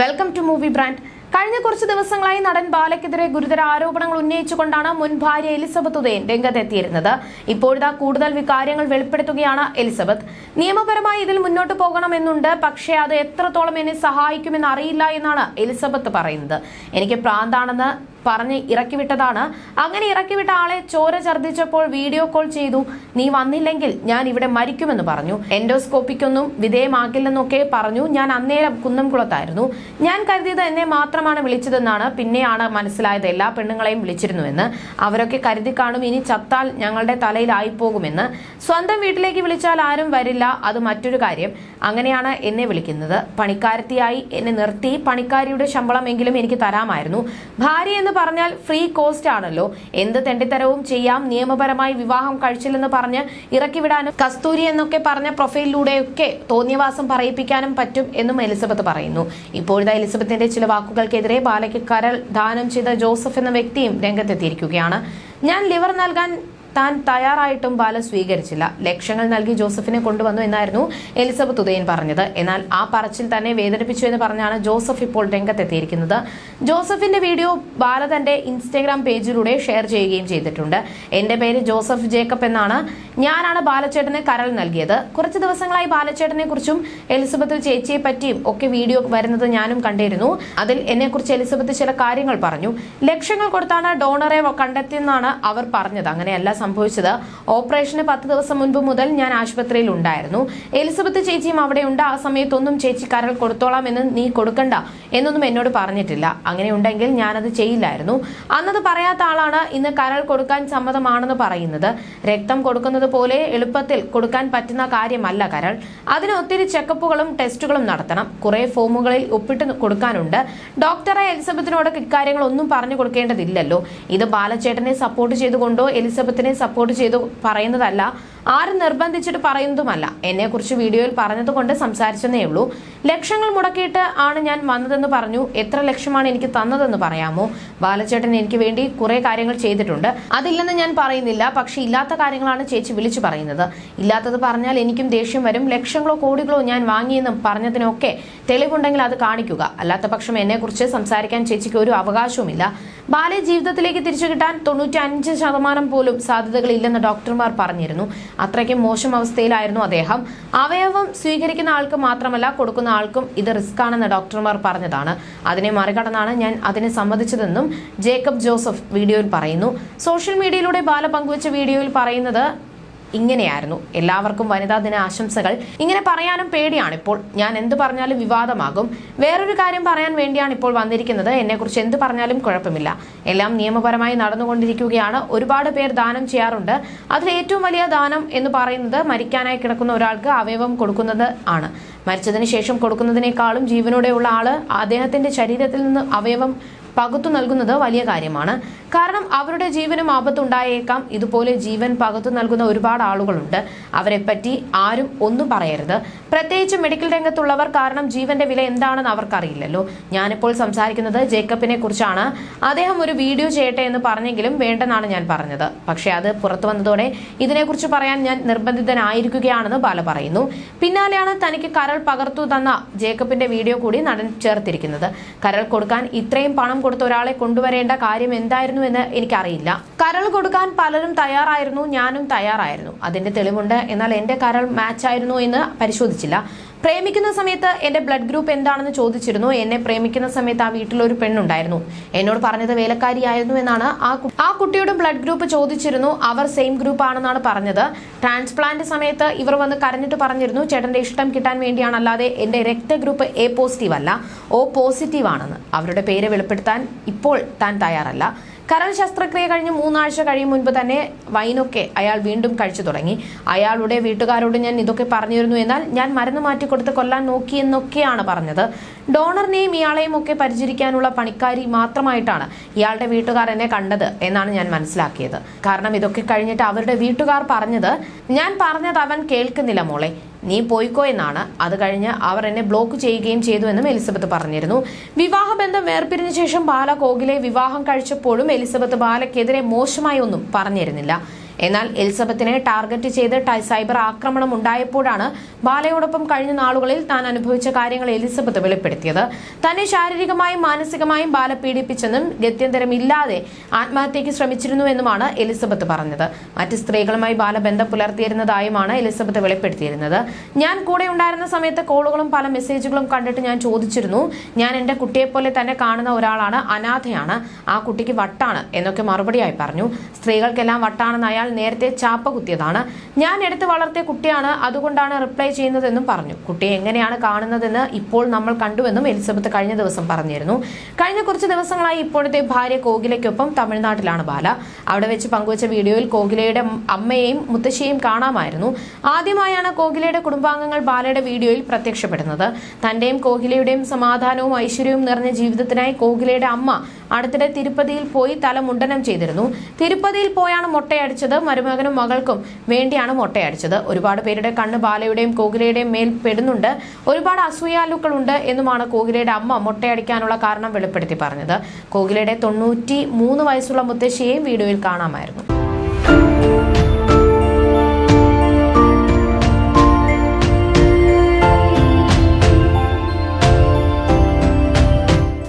Welcome to movie brand കഴിഞ്ഞ കുറച്ച് ദിവസങ്ങളായി നടൻ ബാലയ്ക്കെതിരെ ഗുരുതര ആരോപണങ്ങൾ ഉന്നയിച്ചുകൊണ്ടാണ് മുൻ ഭാര്യ എലിസബത്ത് ഉദയൻ രംഗത്തെത്തിയിരുന്നത്. ഇപ്പോഴിതാ കൂടുതൽ വികാര്യങ്ങൾ വെളിപ്പെടുത്തുകയാണ് എലിസബത്ത്. നിയമപരമായി ഇതിൽ മുന്നോട്ട് പോകണമെന്നുണ്ട് പക്ഷേ അത് എത്രത്തോളം എന്നെ സഹായിക്കുമെന്ന് അറിയില്ല എന്നാണ് എലിസബത്ത് പറയുന്നത്. എനിക്ക് പ്രാന്താണെന്ന് പറഞ്ഞ് ഇറക്കിവിട്ടതാണ്. അങ്ങനെ ഇറക്കിവിട്ട ആളെ ചോര ഛർദ്ദിച്ചപ്പോൾ വീഡിയോ കോൾ ചെയ്തു. നീ വന്നില്ലെങ്കിൽ ഞാൻ ഇവിടെ മരിക്കുമെന്ന് പറഞ്ഞു. എൻഡോസ്കോപ്പിക്കൊന്നും വിധേയമാക്കില്ലെന്നൊക്കെ പറഞ്ഞു. ഞാൻ അന്നേരം കുന്നംകുളത്തായിരുന്നു. ഞാൻ കരുതിയത് എന്നെ മാത്രമാണ് വിളിച്ചതെന്നാണ്. പിന്നെയാണ് മനസ്സിലായത് എല്ലാ പെണ്ണുങ്ങളെയും വിളിച്ചിരുന്നുവെന്ന്. അവരൊക്കെ കരുതി കാണും ഇനി ചത്താൽ ഞങ്ങളുടെ തലയിലായി പോകുമെന്ന് സ്വന്തം വീട്ടിലേക്ക് വിളിച്ചാൽ ആരും വരില്ല. അത് മറ്റൊരു കാര്യം. അങ്ങനെയാണ് എന്നെ വിളിക്കുന്നത്. പണിക്കാരത്തിയായി എന്നെ നിർത്തി. പണിക്കാരിയുടെ ശമ്പളമെങ്കിലും എനിക്ക് തരാമായിരുന്നു. ഭാര്യ എന്ന് പറഞ്ഞാൽ ഫ്രീ കോസ്റ്റ് ആണല്ലോ. എന്ത് തെണ്ടിത്തരവും ചെയ്യാം. നിയമപരമായി വിവാഹം കഴിച്ചില്ലെന്ന് പറഞ്ഞ് ഇറക്കിവിടാനും കസ്തൂരി എന്നൊക്കെ പറഞ്ഞ പ്രൊഫൈലിലൂടെയൊക്കെ തോന്നിയവാസം പറയിപ്പിക്കാനും പറ്റും എന്നും എലിസബത്ത് പറയുന്നു. ഇപ്പോഴത്തെ എലിസബത്തിന്റെ ചില വാക്കുകൾക്കെതിരെ ബാലയ്ക്ക് കരൾ ദാനം ചെയ്ത ജോസഫ് എന്ന വ്യക്തിയും രംഗത്തെത്തിയിരിക്കുകയാണ്. ഞാൻ ലിവർ നൽകാൻ താൻ തയ്യാറായിട്ടും ബാല സ്വീകരിച്ചില്ല. ലക്ഷങ്ങൾ നൽകി ജോസഫിനെ കൊണ്ടുവന്നു എന്നായിരുന്നു എലിസബത്ത് ഉദയൻ പറഞ്ഞത്. എന്നാൽ ആ പറച്ചിൽ തന്നെ വേദനിപ്പിച്ചു എന്ന് പറഞ്ഞാണ് ജോസഫ് ഇപ്പോൾ രംഗത്തെത്തിയിരിക്കുന്നത്. ജോസഫിന്റെ വീഡിയോ ബാല തന്റെ ഇൻസ്റ്റഗ്രാം പേജിലൂടെ ഷെയർ ചെയ്യുകയും ചെയ്തിട്ടുണ്ട്. എന്റെ പേര് ജോസഫ് ജേക്കബ് എന്നാണ്. ഞാനാണ് ബാലച്ചേട്ടന് കരൾ നൽകിയത്. കുറച്ച് ദിവസങ്ങളായി ബാലച്ചേട്ടനെ കുറിച്ചും എലിസബത്ത് ചേച്ചിയെ പറ്റിയും ഒക്കെ വീഡിയോ വരുന്നത് ഞാനും കണ്ടിരുന്നു. അതിൽ എന്നെക്കുറിച്ച് എലിസബത്ത് ചില കാര്യങ്ങൾ പറഞ്ഞു. ലക്ഷങ്ങൾ കൊടുത്താണ് ഡോണറെ കണ്ടെത്തിയെന്നാണ് അവർ പറഞ്ഞത്. അങ്ങനെയല്ല സംഭവിച്ചത്. ഓപ്പറേഷന് പത്ത് ദിവസം മുൻപ് മുതൽ ഞാൻ ആശുപത്രിയിൽ ഉണ്ടായിരുന്നു. എലിസബത്ത് ചേച്ചിയും അവിടെ ഉണ്ട്. ആ സമയത്തൊന്നും ചേച്ചി കരൾ കൊടുത്തോളാം എന്ന് നീ കൊടുക്കണ്ട എന്നൊന്നും എന്നോട് പറഞ്ഞിട്ടില്ല. അങ്ങനെ ഉണ്ടെങ്കിൽ ഞാനത് ചെയ്യില്ലായിരുന്നു. അന്നത് പറയാത്ത ആളാണ് ഇന്ന് കരൾ കൊടുക്കാൻ സമ്മതമാണെന്ന് പറയുന്നത്. രക്തം കൊടുക്കുന്നത് പോലെ എളുപ്പത്തിൽ കൊടുക്കാൻ പറ്റുന്ന കാര്യമല്ല കരൾ. അതിന് ഒത്തിരി ചെക്കപ്പുകളും ടെസ്റ്റുകളും നടത്തണം. കുറെ ഫോമുകളിൽ ഒപ്പിട്ട് കൊടുക്കാനുണ്ട്. ഡോക്ടറെ എലിസബത്തിനോട് ഇക്കാര്യങ്ങൾ ഒന്നും പറഞ്ഞു കൊടുക്കേണ്ടതില്ലല്ലോ. ഇത് ബാലച്ചേട്ടനെ സപ്പോർട്ട് ചെയ്തുകൊണ്ടോ എലിസബത്തിനെ സപ്പോർട്ട് ചെയ്തു പറയുന്നതല്ല. ആരും നിർബന്ധിച്ചിട്ട് പറയുന്നതുമല്ല. എന്നെക്കുറിച്ച് വീഡിയോയിൽ പറഞ്ഞതുകൊണ്ട് സംസാരിച്ചെന്നേ ഉള്ളൂ. ലക്ഷങ്ങൾ മുടക്കിയിട്ട് ആണ് ഞാൻ വന്നതെന്ന് പറഞ്ഞു. എത്ര ലക്ഷമാണ് എനിക്ക് തന്നതെന്ന് പറയാമോ? ബാലചേട്ടൻ എനിക്ക് വേണ്ടി കുറെ കാര്യങ്ങൾ ചെയ്തിട്ടുണ്ട്. അതില്ലെന്ന് ഞാൻ പറയുന്നില്ല. പക്ഷെ ഇല്ലാത്ത കാര്യങ്ങളാണ് ചേച്ചി വിളിച്ചു പറയുന്നത്. ഇല്ലാത്തത് പറഞ്ഞാൽ എനിക്കും ദേഷ്യം വരും. ലക്ഷങ്ങളോ കോടികളോ ഞാൻ വാങ്ങിയെന്നും പറഞ്ഞതിനൊക്കെ തെളിവുണ്ടെങ്കിൽ അത് കാണിക്കുക. അല്ലാത്ത പക്ഷം എന്നെക്കുറിച്ച് സംസാരിക്കാൻ ചേച്ചിക്ക് ഒരു അവകാശവുമില്ല. ബാലെ ജീവിതത്തിലേക്ക് തിരിച്ചു കിട്ടാൻ തൊണ്ണൂറ്റഞ്ച് ശതമാനം പോലും സാധ്യതകളില്ലെന്ന് ഡോക്ടർമാർ പറഞ്ഞിരുന്നു. അത്രയ്ക്കും മോശം അവസ്ഥയിലായിരുന്നു അദ്ദേഹം. അവയവം സ്വീകരിക്കുന്ന ആൾക്ക് മാത്രമല്ല കൊടുക്കുന്ന ആൾക്കും ഇത് റിസ്ക് ആണെന്ന് ഡോക്ടർമാർ പറഞ്ഞതാണ്. അതിനെ മറികടന്നാണ് ഞാൻ അതിനെ സമ്മതിച്ചതെന്നും ജേക്കബ് ജോസഫ് വീഡിയോയിൽ പറയുന്നു. സോഷ്യൽ മീഡിയയിലൂടെ ബാല പങ്കുവച്ച വീഡിയോയിൽ പറയുന്നത് ഇങ്ങനെയായിരുന്നു. എല്ലാവർക്കും വനിതാ ദിന ആശംസകൾ. ഇങ്ങനെ പറയാനും പേടിയാണ്. ഇപ്പോൾ ഞാൻ എന്ത് പറഞ്ഞാലും വിവാദമാകും. വേറൊരു കാര്യം പറയാൻ വേണ്ടിയാണ് ഇപ്പോൾ വന്നിരിക്കുന്നത്. എന്നെക്കുറിച്ച് എന്ത് പറഞ്ഞാലും കുഴപ്പമില്ല. എല്ലാം നിയമപരമായി നടന്നുകൊണ്ടിരിക്കുകയാണ്. ഒരുപാട് പേർ ദാനം ചെയ്യാറുണ്ട്. അതിൽ ഏറ്റവും വലിയ ദാനം എന്ന് പറയുന്നത് മരിക്കാനായി കിടക്കുന്ന ഒരാൾക്ക് അവയവം കൊടുക്കുന്നത് ആണ്. മരിച്ചതിന് ശേഷം കൊടുക്കുന്നതിനേക്കാളും ജീവനോടെയുള്ള ആൾ അദ്ദേഹത്തിന്റെ ശരീരത്തിൽ നിന്ന് അവയവം പകുത്തു നൽകുന്നത് വലിയ കാര്യമാണ്. കാരണം അവരുടെ ജീവനും ആപത്തുണ്ടായേക്കാം. ഇതുപോലെ ജീവൻ പകത്തു നൽകുന്ന ഒരുപാട് ആളുകളുണ്ട്. അവരെപ്പറ്റി ആരും ഒന്നും പറയരുത്. പ്രത്യേകിച്ച് മെഡിക്കൽ രംഗത്തുള്ളവർ കാരണം ജീവന്റെ വില എന്താണെന്ന് അവർക്കറിയില്ലല്ലോ. ഞാനിപ്പോൾ സംസാരിക്കുന്നത് ജേക്കബിനെ കുറിച്ചാണ്. അദ്ദേഹം ഒരു വീഡിയോ ചെയ്യട്ടെ എന്ന് പറഞ്ഞെങ്കിലും വേണ്ടെന്നാണ് ഞാൻ പറഞ്ഞത്. പക്ഷെ അത് പുറത്തു വന്നതോടെ ഇതിനെക്കുറിച്ച് പറയാൻ ഞാൻ നിർബന്ധിതനായിരിക്കുകയാണെന്ന് ബാല പറയുന്നു. പിന്നാലെയാണ് തനിക്ക് കരൾ പകർത്തു തന്ന ജേക്കബിന്റെ വീഡിയോ കൂടി നടൻ ചേർത്തിരിക്കുന്നത്. കരൾ കൊടുക്കാൻ ഇത്രയും പണം കൊടുത്ത ഒരാളെ കൊണ്ടുവരേണ്ട കാര്യം എന്തായിരുന്നു? എന്ന് എനിക്കറിയില്ല. കരൾ കൊടുക്കാൻ പലരും തയ്യാറായിരുന്നു ഞാനും തയ്യാറായിരുന്നു. അതിന്റെ തെളിവുണ്ട്. എന്നാൽ എന്റെ കരൾ മാച്ച് ആയിരുന്നു എന്ന് പരിശോധിച്ചില്ല. പ്രേമിക്കുന്ന സമയത്ത് എന്റെ ബ്ലഡ് ഗ്രൂപ്പ് എന്താണെന്ന് ചോദിച്ചിരുന്നു. എന്നെ പ്രേമിക്കുന്ന സമയത്ത് ആ വീട്ടിൽ ഒരു പെണ്ണുണ്ടായിരുന്നു. എന്നോട് പറഞ്ഞത് വേലക്കാരിയായിരുന്നു എന്നാണ് ആ ആ കുട്ടിയുടെ ബ്ലഡ് ഗ്രൂപ്പ് ചോദിച്ചിരുന്നു. അവർ സെയിം ഗ്രൂപ്പ് ആണെന്നാണ് പറഞ്ഞത്. ട്രാൻസ്പ്ലാന്റ് സമയത്ത് ഇവർ വന്ന് കരഞ്ഞിട്ട് പറഞ്ഞിരുന്നു ചേട്ടന്റെ ഇഷ്ടം കിട്ടാൻ വേണ്ടിയാണ്. അല്ലാതെ എന്റെ രക്തഗ്രൂപ്പ് എ പോസിറ്റീവ് അല്ല ഓ പോസിറ്റീവ് ആണെന്ന്. അവരുടെ പേര് വെളിപ്പെടുത്താൻ ഇപ്പോൾ താൻ തയ്യാറല്ല. കരൾ ശസ്ത്രക്രിയ കഴിഞ്ഞ് മൂന്നാഴ്ച കഴിയും മുൻപ് തന്നെ വൈനൊക്കെ അയാൾ വീണ്ടും കഴിച്ചു തുടങ്ങി. അയാളുടെ വീട്ടുകാരോട് ഞാൻ ഇതൊക്കെ പറഞ്ഞിരുന്നു എന്നാൽ ഞാൻ മരുന്ന് മാറ്റി കൊടുത്ത് കൊല്ലാൻ നോക്കി എന്നൊക്കെയാണ് പറഞ്ഞത്. ഡോണറിനെയും ഇയാളെയും ഒക്കെ പരിചരിക്കാനുള്ള പണിക്കാരി മാത്രമായിട്ടാണ് ഇയാളുടെ വീട്ടുകാർ എന്നെ കണ്ടത് എന്നാണ് ഞാൻ മനസ്സിലാക്കിയത്. കാരണം ഇതൊക്കെ കഴിഞ്ഞിട്ട് അവരുടെ വീട്ടുകാർ പറഞ്ഞത് ഞാൻ പറഞ്ഞത് അവൻ കേൾക്കുന്നില്ല മോളെ. നീ പോയിക്കോ എന്നാണ്. അത് കഴിഞ്ഞ് അവർ എന്നെ ബ്ലോക്ക് ചെയ്യുകയും ചെയ്തു എന്നും എലിസബത്ത് പറഞ്ഞിരുന്നു. വിവാഹബന്ധം വേർപിരിഞ്ഞ ശേഷം ബാല കോകിലെ വിവാഹം കഴിച്ചപ്പോഴും എലിസബത്ത് ബാലയ്ക്കെതിരെ മോശമായി ഒന്നും പറഞ്ഞിരുന്നില്ല. എന്നാൽ എലിസബത്തിനെ ടാർഗറ്റ് ചെയ്ത് സൈബർ ആക്രമണം ഉണ്ടായപ്പോഴാണ് ബാലയോടൊപ്പം കഴിഞ്ഞ നാളുകളിൽ താൻ അനുഭവിച്ച കാര്യങ്ങൾ എലിസബത്ത് വെളിപ്പെടുത്തിയത്. തന്നെ ശാരീരികമായും മാനസികമായും ബാല പീഡിപ്പിച്ചെന്നും ഗത്യന്തരമില്ലാതെ ആത്മഹത്യയ്ക്ക് ശ്രമിച്ചിരുന്നുവെന്നുമാണ് എലിസബത്ത് പറഞ്ഞത്. മറ്റ് സ്ത്രീകളുമായി ബാല ബന്ധം പുലർത്തിയിരുന്നതായുമാണ് എലിസബത്ത് വെളിപ്പെടുത്തിയിരുന്നത്. ഞാൻ കൂടെ ഉണ്ടായിരുന്ന സമയത്ത് കോളുകളും പല മെസ്സേജുകളും കണ്ടിട്ട് ഞാൻ ചോദിച്ചിരുന്നു ഞാൻ എന്റെ കുട്ടിയെപ്പോലെ തന്നെ കാണുന്ന ഒരാളാണ് അനാഥയാണ് ആ കുട്ടിക്ക് വട്ടാണ് എന്നൊക്കെ മറുപടിയായി പറഞ്ഞു. സ്ത്രീകൾക്കെല്ലാം വട്ടാണെന്ന് അയാൾ നേരത്തെ ചാപ്പ കുത്തിയതാണ്. ഞാൻ എടുത്ത് വളർത്തിയ കുട്ടിയാണ് അതുകൊണ്ടാണ് റിപ്ലൈ ചെയ്യുന്നതെന്നും പറഞ്ഞു. കുട്ടിയെ എങ്ങനെയാണ് കാണുന്നതെന്ന് ഇപ്പോൾ നമ്മൾ കണ്ടുവെന്നും എലിസബത്ത് കഴിഞ്ഞ ദിവസം പറഞ്ഞിരുന്നു. കഴിഞ്ഞ കുറച്ച് ദിവസങ്ങളായി ഇപ്പോഴത്തെ ഭാര്യ കോകിലയ്ക്കൊപ്പം തമിഴ്നാട്ടിലാണ് ബാല. അവിടെ വെച്ച് പങ്കുവച്ച വീഡിയോയിൽ കോകിലയുടെ അമ്മയെയും മുത്തശ്ശിയെയും കാണാമായിരുന്നു. ആദ്യമായാണ് കോകിലയുടെ കുടുംബാംഗങ്ങൾ ബാലയുടെ വീഡിയോയിൽ പ്രത്യക്ഷപ്പെടുന്നത്. തന്റെയും കോകിലയുടെയും സമാധാനവും ഐശ്വര്യവും നിറഞ്ഞ ജീവിതത്തിനായി കോകിലയുടെ അമ്മ അടുത്തിടെ തിരുപ്പതിയിൽ പോയി തല മുണ്ടനം ചെയ്തിരുന്നു. തിരുപ്പതിയിൽ പോയാണ് മൊട്ടയടിച്ചത്. മരുമകനും മകൾക്കും വേണ്ടിയാണ് മൊട്ടയടിച്ചത്. ഒരുപാട് പേരുടെ കണ്ണ് ബാലയുടെയും കോകിലയുടെയും മേൽ പെടുന്നുണ്ട്. ഒരുപാട് അസൂയാലുക്കളുണ്ട് എന്നുമാണ് കോകിലയുടെ അമ്മ മുട്ടയടിക്കാനുള്ള കാരണം വെളിപ്പെടുത്തി പറഞ്ഞത്. കോകിലയുടെ തൊണ്ണൂറ്റി മൂന്ന് വയസ്സുള്ള മുത്തശ്ശിയെയും വീഡിയോയിൽ കാണാമായിരുന്നു.